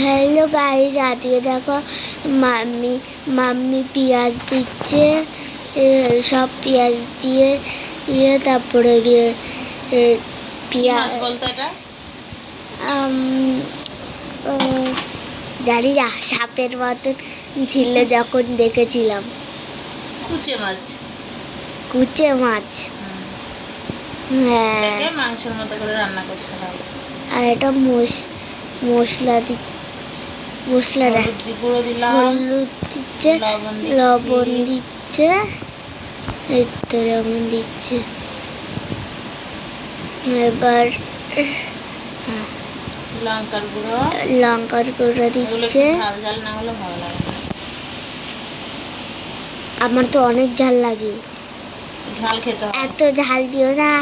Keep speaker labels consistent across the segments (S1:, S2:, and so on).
S1: Hello guys আজকে দেখো mummy mummy পেঁয়াজ দিচ্ছে সব পেঁয়াজ দিয়ে দিয়ে তারপরে গিয়ে পেঁয়াজ। জানি না সাপের মতন ছিল যখন দেখেছিলাম।
S2: কুচে মাছ।
S1: কুচে মাছ। হ্যাঁ।
S2: মাংসের মতো করে রান্না করতে হবে
S1: আর এটা মশ মশলা দিচ্ছে মশলা
S2: হলুদ
S1: দিচ্ছে
S2: লবণ দিচ্ছে
S1: এই তো লবণ দিচ্ছে। এবার
S2: লঙ্কার গুঁড়ো।
S1: লঙ্কার গুঁড়ো দিচ্ছে। আমার তো অনেক ঝাল লাগে।
S2: ঝাল খেতে
S1: এত ঝাল দিও না।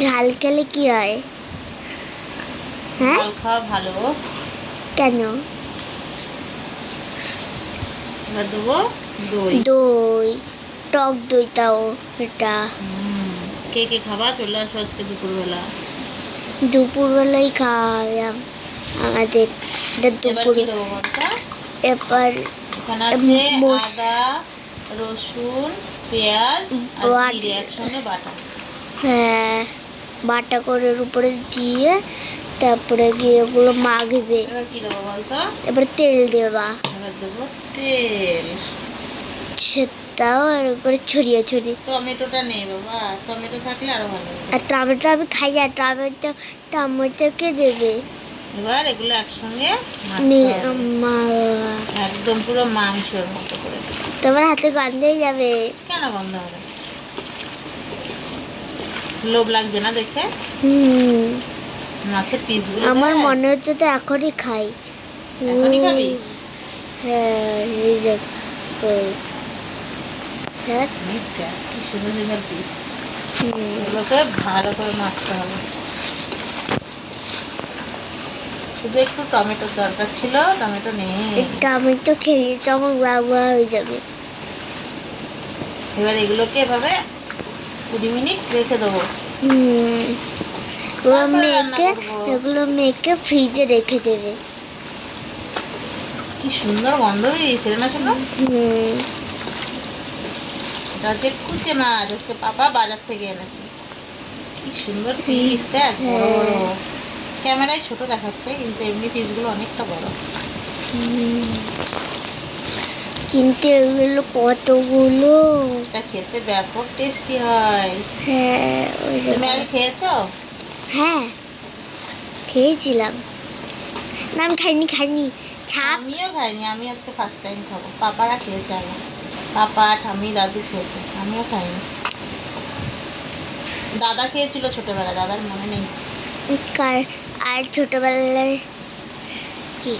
S1: ঝাল খেলে কি হয়? হ্যাঁ?
S2: খাওয়া ভালো।
S1: কেন?
S2: দেবো দই।
S1: দই। টক দই তাও এটা।
S2: কে কে খাবা? চলে আসো আজকে দুপুরবেলা।
S1: খাওয়ালাম আমাদের। দুপুর এবার
S2: আছে আদা রসুন পেঁয়াজ আর জিরে একসঙ্গে বাটা।
S1: হ্যাঁ। বাটা করে উপরে দিয়ে তারপরে গিয়ে ওগুলো মাখবে?
S2: এবার কি দেবো বলতো?
S1: এবার তেল দেবা।
S2: এবার দেবো তেল।
S1: সেটাও আর করে ছড়িয়ে ছড়িয়ে।
S2: টমেটোটা নেই বাবা টমেটো থাকলে আরও ভালো
S1: আর টমেটো আমি খাই না টমেটো টমেটোকে দেবে।
S2: এবার এগুলো একসঙ্গে একদম পুরো মাংসের মতো করে।
S1: তোমার হাতে গন্ধই যাবে।
S2: কেন বন্ধ হবে? লোভ লাগছে না দেখে
S1: হুম।
S2: মাছের পিসগুলো
S1: আমার মনে হচ্ছে তো এখনই খাই।
S2: এখনই খাবি?
S1: হ্যাঁ এই যে ওই। হ্যাঁ?
S2: মিথ্যা, কি সুন্দর সুন্দর পিস এগুলোকে ভালো করে মাখতে হবে। শুধু একটু টমেটোর দরকার ছিল টমেটো নেই।
S1: টমেটো খেলে তো আমার বাবা হয়ে যাবে।
S2: এবার এগুলোকে এভাবে কুড়ি মিনিট রেখে দেবো।
S1: হুম।
S2: রান্না
S1: মেখে। এগুলো মেখে ফ্রিজে রেখে দেবে।
S2: কি সুন্দর গন্ধ বেরিয়েছে রে না শোনো। এটা হচ্ছে কুচে মাছ আজকে পাপা বাজার থেকে এনেছে। কি সুন্দর পিস দেখ বড় বড়।
S1: হ্যাঁ।
S2: ক্যামেরায় ছোট দেখাচ্ছে কিন্তু এমনি পিসগুলো অনেকটা বড়।
S1: কিন্তু এগুলো কতগুলো?
S2: এটা খেতে ব্যাপক টেস্টি হয়।
S1: হ্যাঁ
S2: তুমি আগে খেয়েছো?
S1: হ্যাঁ খেয়েছিলাম। না আমি খাইনি খাইনি। ছাপ।
S2: আমিও খাইনি আমি আজকে ফার্স্ট টাইম খাব। পাপারা খেয়েছে আগে পাপা ঠাম্মি দাদু খেয়েছে আমিও খাইনি। দাদা খেয়েছিল ছোটবেলা দাদার মনে নেই।
S1: আর ছোটবেলায় কি?